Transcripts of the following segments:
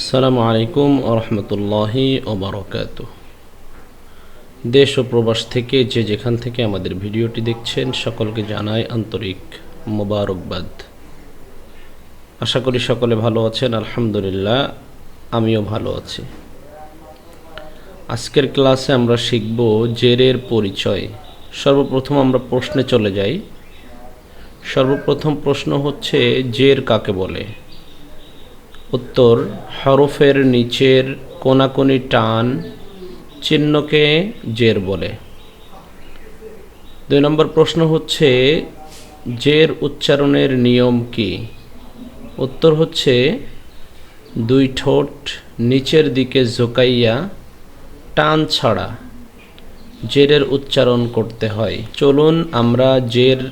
আসসালামু আলাইকুম আরহামতুল্লাহি ওবরকাত দেশ ও প্রবাস থেকে যে যেখান থেকে আমাদের ভিডিওটি দেখছেন, সকলকে জানাই আন্তরিক মোবারকবাদ। আশা করি সকলে ভালো আছেন, আলহামদুলিল্লাহ, আমিও ভালো আছি। আজকের ক্লাসে আমরা শিখব জেরের পরিচয়। সর্বপ্রথম আমরা প্রশ্নে চলে যাই। সর্বপ্রথম প্রশ্ন হচ্ছে, জের কাকে বলে? উত্তর, হরফের নিচের কোনাকুনি টান চিহ্নকে জের বলে। দুই নম্বর প্রশ্ন হচ্ছে, জের উচ্চারণের নিয়ম কি? উত্তর হচ্ছে, দুই ঠোঁট নিচের দিকে ঝোঁকাইয়া টান ছাড়া জেরের উচ্চারণ করতে হয়। চলুন আমরা জের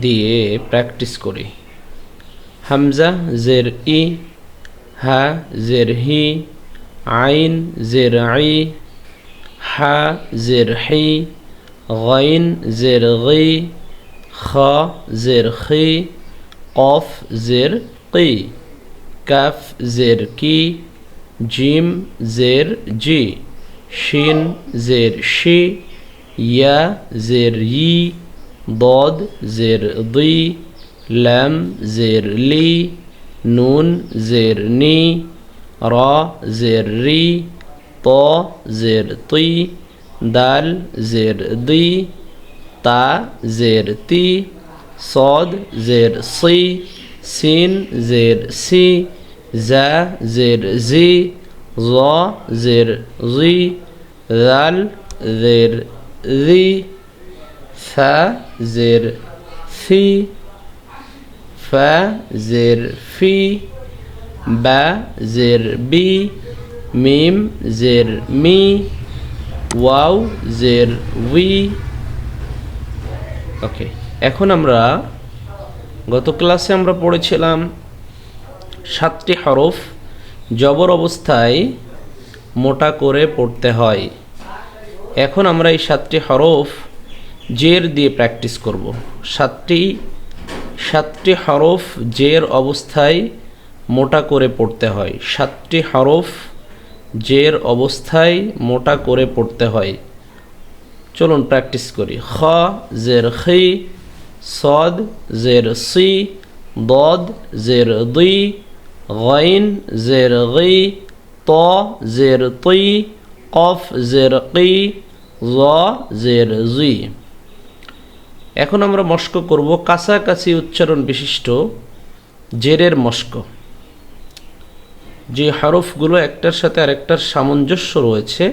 দিয়ে প্র্যাকটিস করি। হামজা, জের ই হা জের হি আইন জের আই হা জের হি গাইন জের গি খ জের খি কফ জের কি কাফ জের কি জিম জের জি শিন জের শি ইয়া জের ই ضاد زير ضي لام زير لي নুন জের নি র জের রি ত জের তুই দাল জের দুই তা জের তি সদ জের সি সিন জের সি জা জের জি জ জের জি দাল জের রি ফা জের ফি ফা জের ফি বা জের বি মিম জের মি ওয়াও জের উই ওকে এখন আমরা গত ক্লাসে আমরা পড়েছিলাম সাতটি হরফ জবর অবস্থায় মোটা করে পড়তে হয়। এখন আমরা এই সাতটি হরফ জের দিয়ে প্র্যাকটিস করব। সাতটি সাতটি হরফ জের অবস্থায় মোটা করে পড়তে হয়। সাতটি হরফ জের অবস্থায় মোটা করে পড়তে হয়। চলুন প্র্যাকটিস করি। খ, জের খি, সদ, জের সি, দদ, জের দুই গাইন, জের গি, ত, জের তুই কফ, জের কি জ, জের জুই এখন আমরা মস্ক করব। কাছাকাছি উচ্চারণ বিশিষ্ট জেরের মস্ক। যে হরফগুলো একটার সাথে আরেকটার সামঞ্জস্য রয়েছে,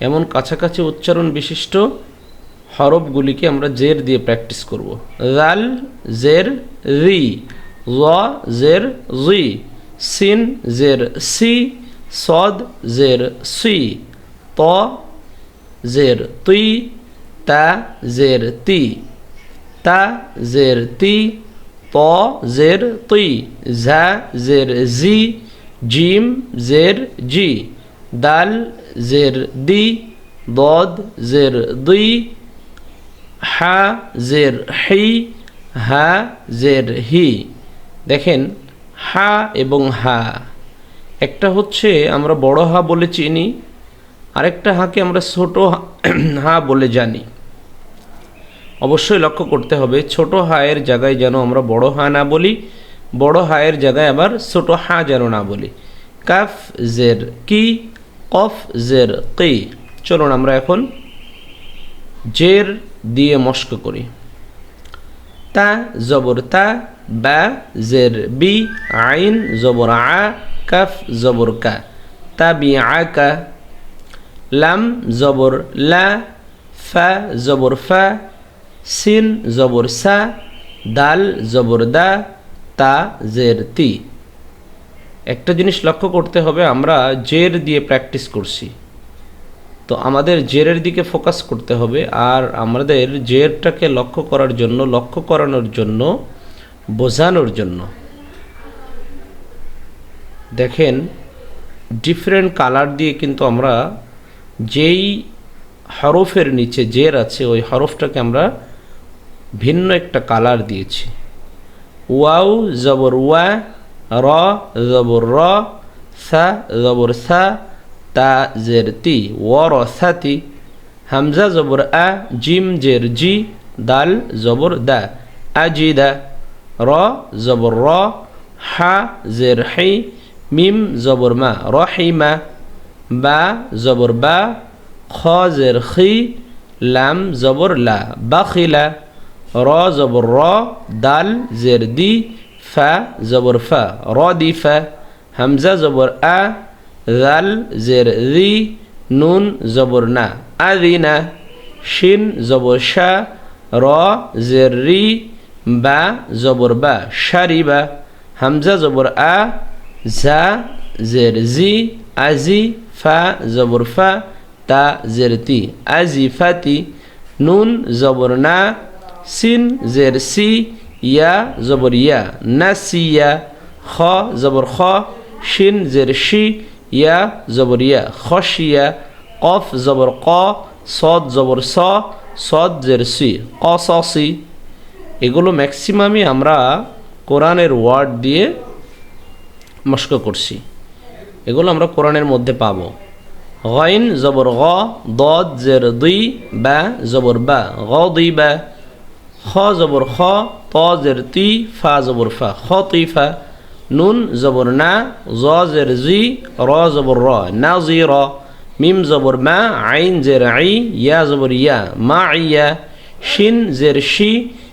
এমন কাছাকাছি উচ্চারণ বিশিষ্ট হরফগুলিকে আমরা জের দিয়ে প্র্যাকটিস করব। রাল জের, রি, ল, জের, জি, সিন, জের, সি, সদ, জের, সি, ত, জের তুই তা, জের, তি। তা জের তি, ত জের তুই ঝা জের জি, জিম জের জি, দাল জের দি, দদ জের দুই হা জের হি, হা জের হি। দেখেন, হা এবং হা। একটা হচ্ছে আমরা বড় হা বলে চিনি, আরেকটা হাকে আমরা ছোট হা বলে জানি। অবশ্যই লক্ষ্য করতে হবে, ছোট হায়ের জায়গায় যেন আমরা বড় হা না বলি, বড় হায়ের জায়গায় আবার ছোট হা যেন না বলি। কাফ জের কি, কফ জের কি। চলুন আমরা এখন জের দিয়ে মস্ক করি। তা, জবর তা, বা, জের বি, আইন, জবর আ, কাফ, জবর কা। তা, বি, আ, কা। লাম, জবর লা, ফা, জবর ফা। সিন জবর সা, দাল জবর দা, তা জের তি। একটা জিনিস লক্ষ্য করতে হবে, আমরা জের দিয়ে প্র্যাকটিস করছি। তো আমাদের জেরের দিকে ফোকাস করতে হবে, আর আমাদের জেরটাকে লক্ষ্য করার জন্য, লক্ষ্য করানোর জন্য, বোঝানোর জন্য। দেখেন ডিফারেন্ট কালার দিয়ে কিন্তু আমরা যেই হরফের নিচে জের আছে, ওই হরফটাকে আমরা ভিন্ন একটা কালার দিয়েছি। ওয়াও জবর ওয়া, র জবর র, সা জবর সা, তা জের তি ওর সাতি হামজা জবর আ, জিম জের জি, দাল জবর দা আজিদা র জবর র, হা জের হি, মিম জবর মা রহিমা বা জবর বা, খ জের খি, লাম জবর লা বাখিলা র জবর র, দাল, জের, দি, ফা, জবর ফা। র, দি, ফা। হামজা, জবর আ জাল জের রি নুন, জবর না। আদিনা শিন, জবর শা। র, জের, রি, বা, জবর বা। শারিবা হামজা, জবর আ, জা, জের, জি আজি ফা, জবর ফা, তা, জের, তি। আজি ফাতি নুন, জবর না। সিন জের সি ইয়া জবর ইয়া নাসিয়া খ জবর খ শিন জের শি ইয়া জবর ইয়া খসিয়া কফ জবর ক সদ জবর স সদ জের সি কসি এগুলো ম্যাক্সিমামই আমরা কোরআনের ওয়ার্ড দিয়ে মস্ক করছি। এগুলো আমরা কোরআনের মধ্যে পাবো। গইন, জবর গ, দদ, জের, দুই, বা, জবর বা, গ, দুই, বা। খ জবর খ, ত জের তি, ফা জবর ফা। খ তুই ফা। নুন জবর না, জ জের জি র জবর র না, জি র মিম জবর মা, আইন জের আই, ইয়া জবর ইয়া। মা ইয়া। শিন জের শি,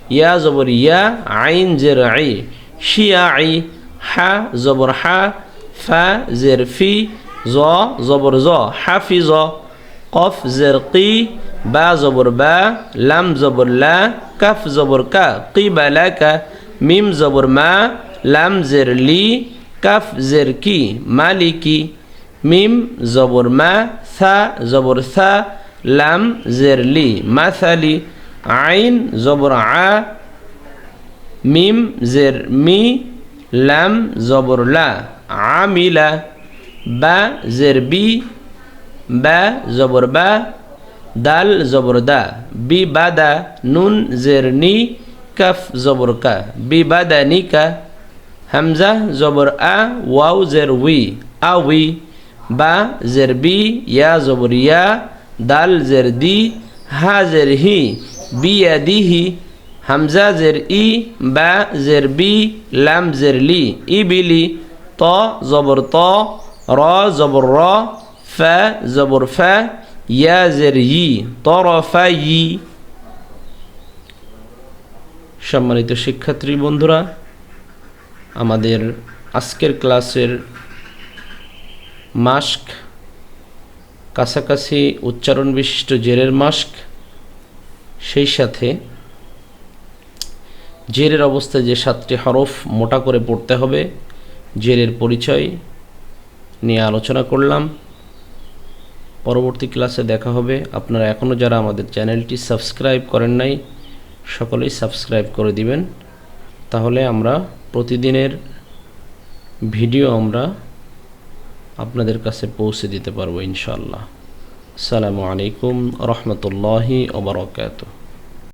ইয়া জবর ইয়া। আইন জের আই। Shia I. হা জবর হা। ফা জের ফি। জ জবর জ। হাফিজ কফ জের কি বা জবর বা। লাম জবর লা। কাফ জবর কা কি কা মিম জবর মা লাম জের লি কাফ জের কি মালিকি মিম জবর মা সা জবর সা লাম জের লি মাসালি আইন জবর আ মিম জের মি লাম জবর লা আমিলা বা জের বি বা জবর বা দাল জবর দা, বি বাদা নুন জের নি, কাফ জবর কা, বি বাদা নি কা, হামজা জবর আ, ওয়াও জের উই, আ উই, বা জের বি, ইয়া জবর ইয়া, দাল জের দি, হা জের হি বিয়া দিহি হামজা জের ই, বা জের বি, লাম জের লি, ই বিলি ত জবর ত, র জবর র, ফা জবর ফা ইয়া জের ই তরফা ই সম্মানিত শিক্ষার্থী বন্ধুরা, আমাদের আজকের ক্লাসের মাস্ক, কাছাকাছি উচ্চারণ বিশিষ্ট জেরের মাস্ক, সেই সাথে জেরের অবস্থায় যে সাতটি হরফ মোটা করে পড়তে হবে, জেরের পরিচয় নিয়ে আলোচনা করলাম। পরবর্তী ক্লাসে দেখা হবে। আপনারা এখনও যারা আমাদের চ্যানেলটি সাবস্ক্রাইব করেন নাই, সকলেই সাবস্ক্রাইব করে দিবেন। তাহলে আমরা প্রতিদিনের ভিডিও আমরা আপনাদের কাছে পৌঁছে দিতে পারব ইনশাল্লাহ আসসালামু আলাইকুম রহমতুল্লাহি ওবরাকাতুহ